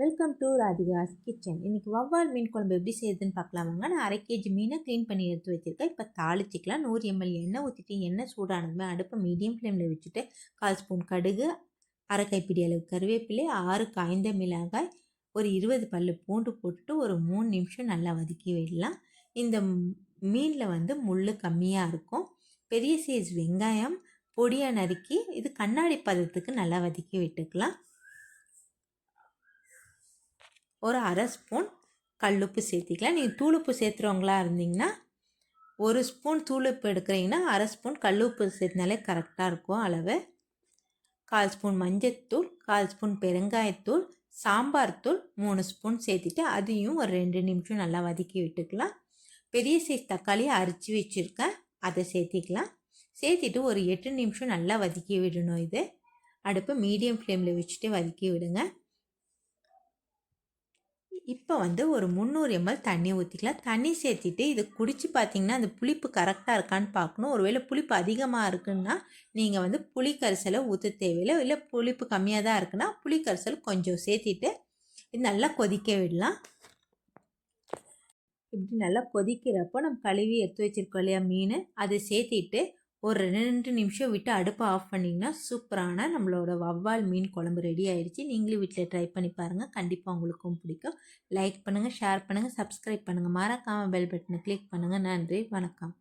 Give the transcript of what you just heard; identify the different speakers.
Speaker 1: Welcome to Radhika's kitchen இன்றைக்கி வவ்வால் மீன் குழம்பு எப்படி செய்யுதுன்னு பார்க்கலாமாங்க. நான் அரை கேஜி மீனை க்ளீன் பண்ணி எடுத்து வச்சுருக்கேன். இப்போ தாளிச்சிக்கலாம். நூறு எம்எல் எண்ணெய் ஊற்றிட்டு எண்ணெய் சூடானதுமே அடுப்பை மீடியம் ஃப்ளேமில் வச்சுட்டு கால் ஸ்பூன் கடுகு அரை கைப்பிடி அளவு கருவேப்பிலை ஆறு காய்ந்த மிளகாய் ஒரு இருபது பல் பூண்டு போட்டுட்டு ஒரு மூணு நிமிஷம் நல்லா வதக்கி விடலாம். இந்த மீனில் வந்து முள் கம்மியாக இருக்கும். பெரிய சைஸ் வெங்காயம் பொடியாக நறுக்கி இது கண்ணாடி பதத்துக்கு நல்லா வதக்கி விட்டுக்கலாம். ஒரு அரை ஸ்பூன் கல்லுப்பு சேர்த்திக்கலாம். நீங்கள் தூளுப்பு சேர்த்துறவங்களா இருந்தீங்கன்னா ஒரு ஸ்பூன் தூளுப்பு எடுக்கிறீங்கன்னா அரை ஸ்பூன் கல்லுப்பு சேர்த்தினாலே கரெக்டாக இருக்கும் அளவு. கால் ஸ்பூன் மஞ்சத்தூள் கால் ஸ்பூன் பெருங்காயத்தூள் சாம்பார் தூள் மூணு ஸ்பூன் சேர்த்துட்டு அதையும் ஒரு ரெண்டு நிமிஷம் நல்லா வதக்கி விட்டுக்கலாம். பெரிய சைஸ் தக்காளியை அரிச்சு வச்சுருக்கேன். அதை சேர்த்திக்கலாம். சேர்த்துட்டு ஒரு எட்டு நிமிஷம் நல்லா வதக்கி விடணும் இது. அடுப்பு மீடியம் ஃப்ளேமில் வச்சுட்டு வதக்கி விடுங்க. இப்போ வந்து ஒரு முந்நூறு எம்எல் தண்ணி ஊற்றிக்கலாம் தண்ணி சேர்த்திட்டு இது குடித்து பார்த்தீங்கன்னா அந்த புளிப்பு கரெக்டாக இருக்கான்னு பார்க்கணும். ஒருவேளை புளிப்பு அதிகமாக இருக்குன்னா நீங்கள் வந்து புளி கரிசலை ஊற்ற தேவையில்லை. இல்லை புளிப்பு கம்மியாக தான் இருக்குன்னா புளி கரிசல் கொஞ்சம் சேர்த்திட்டு இது நல்லா கொதிக்க விடலாம். இப்படி நல்லா கொதிக்கிறப்போ நம்ம கழுவி எடுத்து வச்சுருக்கோம் இல்லையா மீன். அதை சேர்த்திட்டு ஒரு ரெண்டு நிமிஷம் விட்டு அடுப்பை ஆஃப் பண்ணிங்கன்னா சூப்பரான நம்மளோட வவ்வால் மீன் குழம்பு ரெடி ஆகிடுச்சு நீங்களும் வீட்டில் ட்ரை பண்ணி பாருங்கள் கண்டிப்பாக உங்களுக்கும் பிடிக்கும். லைக் பண்ணுங்கள் ஷேர் பண்ணுங்கள் சப்ஸ்கிரைப் பண்ணுங்கள் மறக்காமல் பெல் பட்டனை கிளிக் பண்ணுங்கள் நன்றி வணக்கம்.